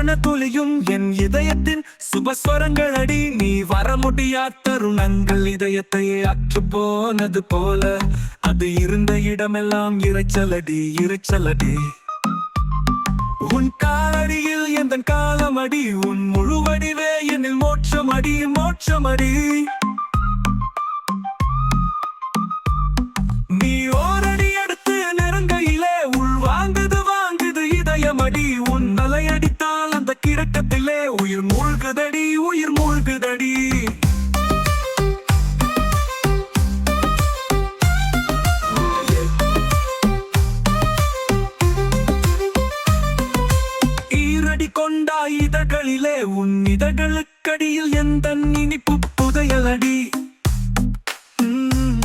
கண தொலியும் என் இதயத்தின் சுபஸ்வரங்கள் அடி. நீ வர முடியா தருணங்கள் இதயத்தையே அற்று போனது போல. அது இருந்த இடமெல்லாம் இறைச்சலடி இறைச்சலடி. உன் காலடியில் எந்த காலமடி? உன் முழுவடிவே என்னில் மோட்சமடி மோட்சமடி. மூழ்குதடி உயிர் மூழ்குதடி. ஈரடி கொண்டா இதழ்களிலே உன் இதழ்களுக்கடியில் எந்த இனிப்பு புதையலடி. உம்.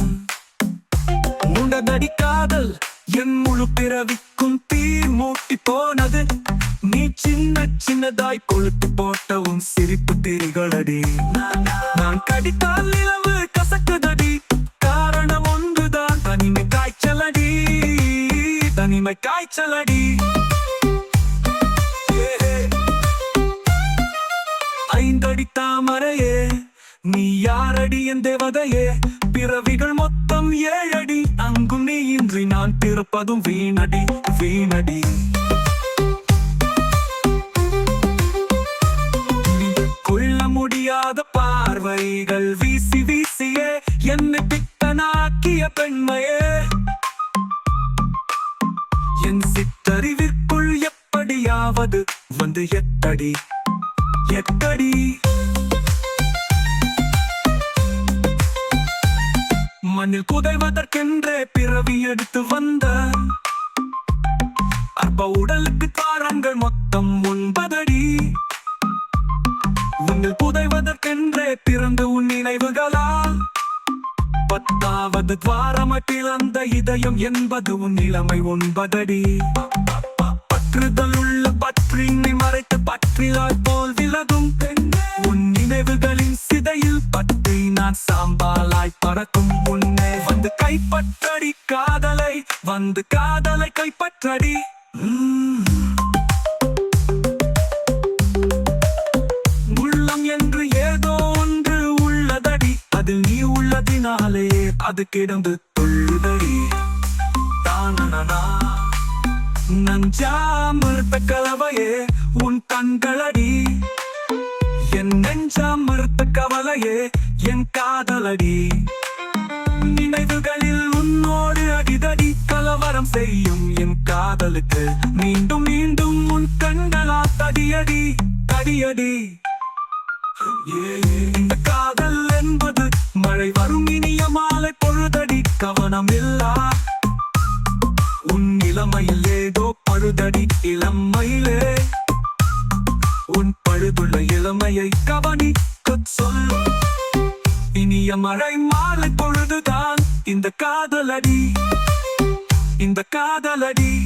உண்டதடி காதல் என் முழு பிறவிக்கும் தீர் மூட்டி போனது. நீ சின்ன சின்னதாய் கொழுத்து போட்ட உன் சிரிப்பு திரிகளடி. நான் கடித்தால் நிலவு கசக்குதடி. காரணம் ஒன்றுதான் தனிமை காய்ச்சலடி. தனிமை காய்ச்சலடி. ஐந்தடி தாமரையே நீ யாரடி என் தேவதையே? பிறவிகள் மொத்தம் ஏழடி. அங்கும் நீ இன்றி நான் பிறப்பதும் வீணடி வீணடி. சரிவிற்குள் எப்படியாவது வந்து எத்தடி எத்தடி மண்ணில் புதைவதற்கென்றே பிறவி எடுத்து வந்த அற்ப உடலுக்கு காரங்கள் மொத்தம் ஒன்பதடி. மண்ணில் புதைவதற்கென்றே திறந்து உன் நினைவுகள் பத்தாவது துவாரமட்டில் அந்த இதயம் என்பது உன் நிலைமை ஒன்பதடி பற்றுதல் உள்ள பற்றினை மறைத்து பற்றிலாய் போல் விலகும் உன் நினைவுகளின் சிதையில் பற்றி நான் சாம்பாலாய் பறக்கும் முன்னே வந்து கைப்பற்றடி காதலை வந்து காதலை கைப்பற்றடி. உள்ளதினாலே அது கிடந்து துள்ளுதடி தானனா நஞ்சாமிருத்த கலவையே உன் கண்களடி. என் நெஞ்சாமிருத்த கவலையே என் காதலடி. நினைவுகளில் உன்னோடு அடிதடி கலவரம் செய்யும் என் காதலுக்கு மீண்டும் மீண்டும் உன் கண்களா தடியடி தடியடி. இந்த காதல் என்பது மழை வரும் மனமில்லா? உன் இளமையில் ஏதோ பழுதடி இளமையிலே. உன் பழுதுள்ள இளமையை கவனிக்க சொல். இனிய மழை மாலை பொழுதுதான் இந்த காதலடி. இந்த காதலடி.